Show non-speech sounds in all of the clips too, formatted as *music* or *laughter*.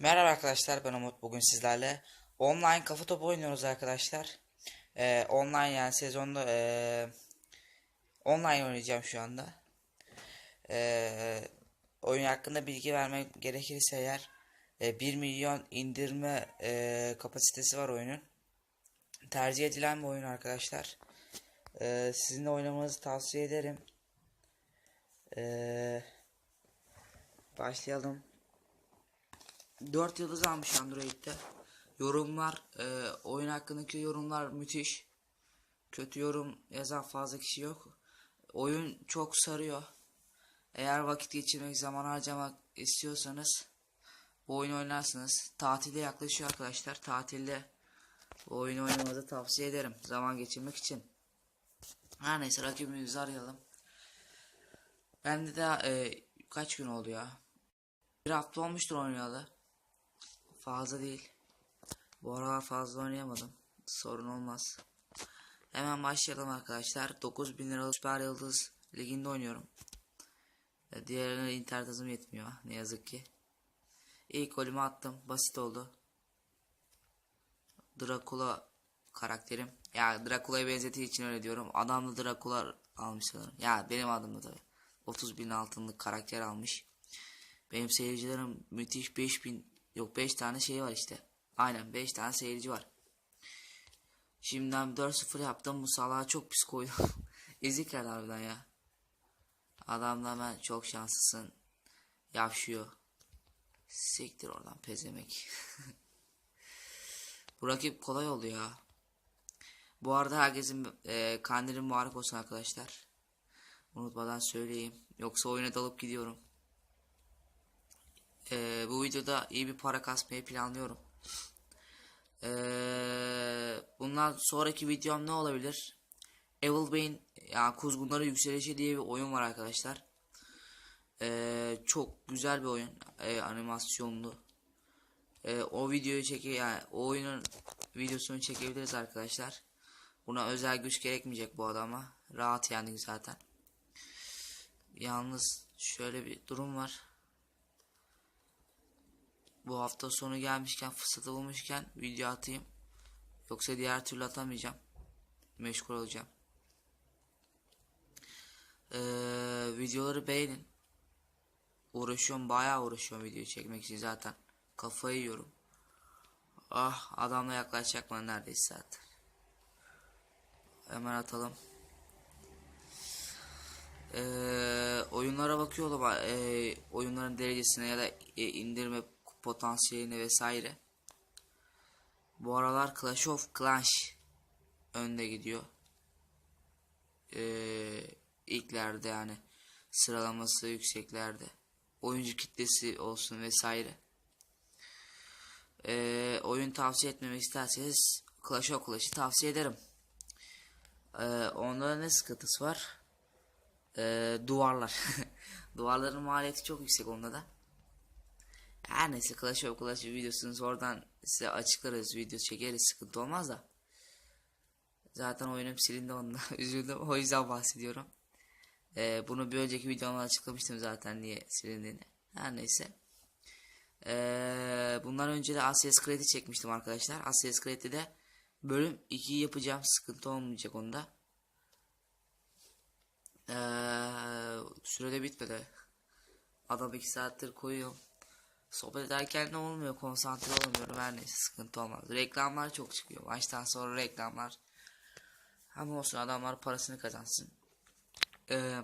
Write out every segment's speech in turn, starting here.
Merhaba arkadaşlar ben Umut bugün sizlerle online kafa topu oynuyoruz arkadaşlar. Ee, online yani sezonda ee, online oynayacağım şu anda. Ee, oyun hakkında bilgi vermek gerekirse eğer e, 1 milyon indirme e, kapasitesi var oyunun. Tercih edilen bir oyun arkadaşlar. Ee, sizin de oynamanızı tavsiye ederim. Ee, başlayalım. 4 yıldız almış Android'de. Yorumlar, e, oyun hakkındaki yorumlar müthiş. Kötü yorum yazan fazla kişi yok. Oyun çok sarıyor. Eğer vakit geçirmek, zaman harcamak istiyorsanız bu oyunu oynarsınız. Tatilde yaklaşıyor arkadaşlar. Tatilde bu oyunu oynamanızı tavsiye ederim. Zaman geçirmek için. Her neyse rakibimizi arayalım. Bende de e, kaç gün oldu ya? Bir hafta olmuştur oynayalı. Fazla değil. Bu aralar fazla oynayamadım. Sorun olmaz. Hemen başlayalım arkadaşlar. 9000 liralık Süper Yıldız Ligi'nde oynuyorum. Diğerine internet hızım yetmiyor. Ne yazık ki. İlk golümü attım. Basit oldu. Dracula karakterim. Ya Dracula'ya benzetiği için öyle diyorum. Adam da Dracula almış sanırım. Ya benim adım da tabii. 30 bin altınlık karakter almış. Benim seyircilerim müthiş 5000 yok 5 tane şey var işte. Aynen 5 tane seyirci var. Şimdiden 4-0 yaptım. Bu çok pis koydum. *laughs* Ezik geldi harbiden ya. Adam da hemen çok şanslısın. Yavşıyor. Siktir oradan pezemek. *laughs* Bu rakip kolay oldu ya. Bu arada herkesin e, kandili mübarek olsun arkadaşlar. Unutmadan söyleyeyim. Yoksa oyuna dalıp gidiyorum. Ee, bu videoda iyi bir para kasmayı planlıyorum. Ee, bundan sonraki videom ne olabilir? Evil Bane yani kuzgunları yükselişi diye bir oyun var arkadaşlar. Ee, çok güzel bir oyun. Ee, animasyonlu. Ee, o videoyu çeke yani o oyunun videosunu çekebiliriz arkadaşlar. Buna özel güç gerekmeyecek bu adama. Rahat yendik zaten. Yalnız şöyle bir durum var. Bu hafta sonu gelmişken fırsatı bulmuşken video atayım. Yoksa diğer türlü atamayacağım. Meşgul olacağım. Ee, videoları beğenin. Uğraşıyorum bayağı uğraşıyorum video çekmek için zaten. Kafayı yiyorum. Ah adamla yaklaşacak bana neredeyse zaten. Hemen atalım. Ee, oyunlara bakıyorum ee, oyunların derecesine ya da e, indirme potansiyeline vesaire. Bu aralar Clash of Clans önde gidiyor. Ee, ilklerde yani sıralaması yükseklerde. Oyuncu kitlesi olsun vesaire. Ee, oyun tavsiye etmemi isterseniz Clash of Clash'ı tavsiye ederim. Ee, onda ne sıkıntısı var? Ee, duvarlar. *laughs* Duvarların maliyeti çok yüksek onda da. Her neyse Clash of Clash videosunu oradan size açıklarız video çekeriz sıkıntı olmaz da. Zaten oyunum silindi onda *laughs* üzüldüm o yüzden bahsediyorum. Ee, bunu bir önceki videomda açıklamıştım zaten niye silindiğini. Her neyse. Ee, bundan önce de Assassin's Creed'i çekmiştim arkadaşlar. Assassin's Creed'de de bölüm 2'yi yapacağım sıkıntı olmayacak onda. Ee, sürede bitmedi. Adam 2 saattir koyuyorum. Sohbet ederken ne olmuyor konsantre olamıyorum her neyse sıkıntı olmaz. Reklamlar çok çıkıyor. Maçtan sonra reklamlar. Ama olsun adamlar parasını kazansın. Ee,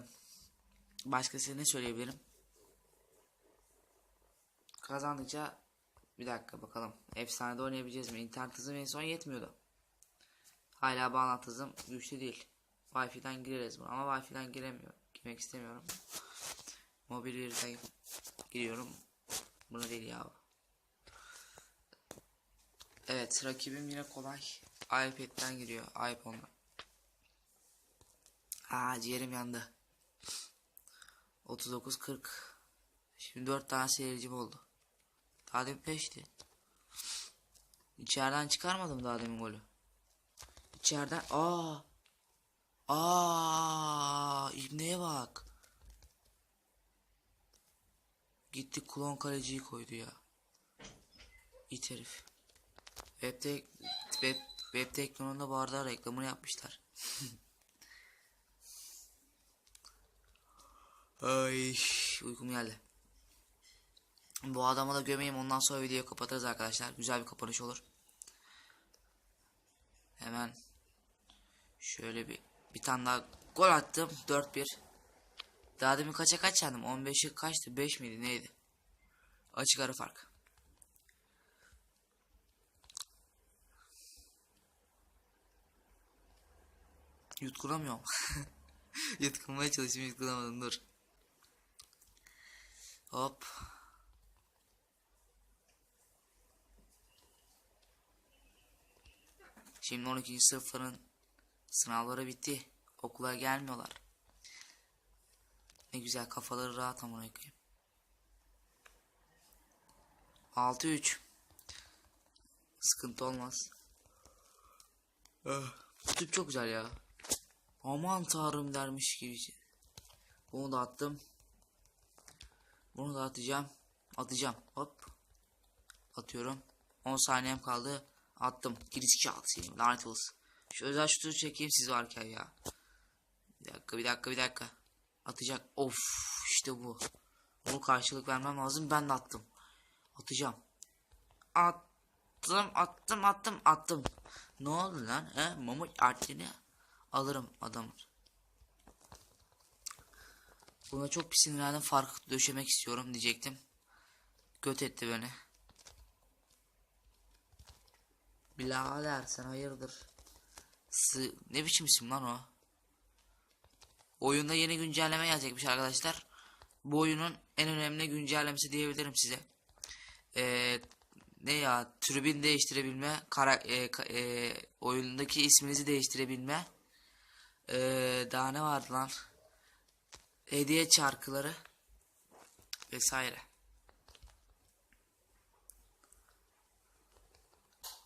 başka size ne söyleyebilirim? Kazandıkça bir dakika bakalım. Efsanede oynayabileceğiz mi? İnternet hızım en son yetmiyordu. Hala bağlantı hızım güçlü değil. Wi-Fi'den gireriz bunu ama Wi-Fi'den giremiyorum. Girmek istemiyorum. Mobil birden giriyorum. Bunu değil ya. Evet rakibim yine kolay. iPad'den giriyor. iPhone'dan. Aa ciğerim yandı. 39-40. Şimdi 4 tane seyircim oldu. Daha demin 5'ti. İçeriden çıkarmadım daha demin golü. İçeriden aa Aa, İbne'ye bak. Gitti klon kaleciyi koydu ya. İt herif. Web'te web, web teknolojide arada reklamını yapmışlar. *laughs* Ay uykum geldi. Bu adamı da gömeyim ondan sonra videoyu kapatırız arkadaşlar. Güzel bir kapanış olur. Hemen şöyle bir bir tane daha gol attım. 4-1. Daha demin kaça kaç yendim? 15'e kaçtı? 5 miydi? Neydi? Açık ara fark. Yutkunamıyorum. *laughs* Yutkunmaya çalışıyorum yutkunamadım dur. Hop. Şimdi 12. sınıfların sınavları bitti. Okula gelmiyorlar. Ne güzel kafaları rahat amına koyayım. 6-3 Sıkıntı olmaz. Bu tip çok güzel ya. Aman tanrım dermiş gibi. Bunu da attım. Bunu da atacağım. Atacağım. Hop. Atıyorum. 10 saniyem kaldı. Attım. Giriş kağıt. Lanet olsun. Şu özel şutu çekeyim siz varken ya. Bir dakika bir dakika bir dakika. Atacak. Of işte bu. Onu karşılık vermem lazım. Ben de attım. Atacağım. Attım attım attım attım. Ne oldu lan? He? Mamut artini alırım adamı. Buna çok bir sinirlendim. Fark döşemek istiyorum diyecektim. Göt etti beni. Bilader sen hayırdır? Sı ne biçim isim lan o? Oyunda yeni güncelleme gelecekmiş arkadaşlar. Bu oyunun en önemli güncellemesi diyebilirim size. Ee, ne ya tribün değiştirebilme, kara, e, e, oyundaki isminizi değiştirebilme. Ee, daha ne vardı lan? Hediye çarkıları vesaire.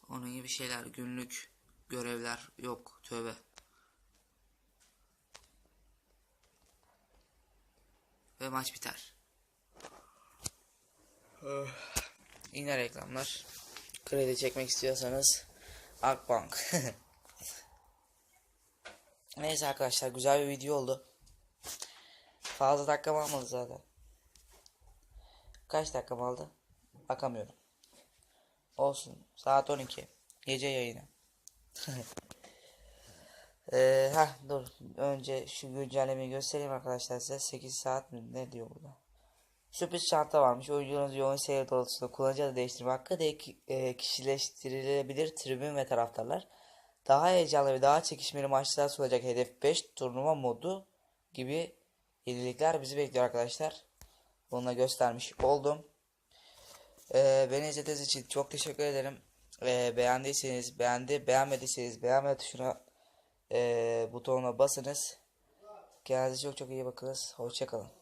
Onun gibi şeyler, günlük görevler yok. Tövbe. Ve maç biter. Yine reklamlar. Kredi çekmek istiyorsanız Akbank. *laughs* Neyse arkadaşlar güzel bir video oldu. Fazla dakikam almadı zaten. Kaç dakikam aldı? Bakamıyorum. Olsun. Saat 12. Gece yayını. *laughs* Eee heh, dur. Önce şu güncellemeyi göstereyim arkadaşlar size. 8 saat mi? Ne diyor burada? Sürpriz çanta varmış. Oyuncunuz yoğun seyir doğrultusunda kullanıcı adı değiştirme hakkı de e, kişileştirilebilir tribün ve taraftarlar. Daha heyecanlı ve daha çekişmeli maçlar sunacak hedef 5 turnuva modu gibi yenilikler bizi bekliyor arkadaşlar. Bunu da göstermiş oldum. Ee, beni izlediğiniz için çok teşekkür ederim. Ee, beğendiyseniz beğendi, beğenmediyseniz beğenme tuşuna e, butonuna basınız. Kendinize çok çok iyi bakınız. Hoşçakalın.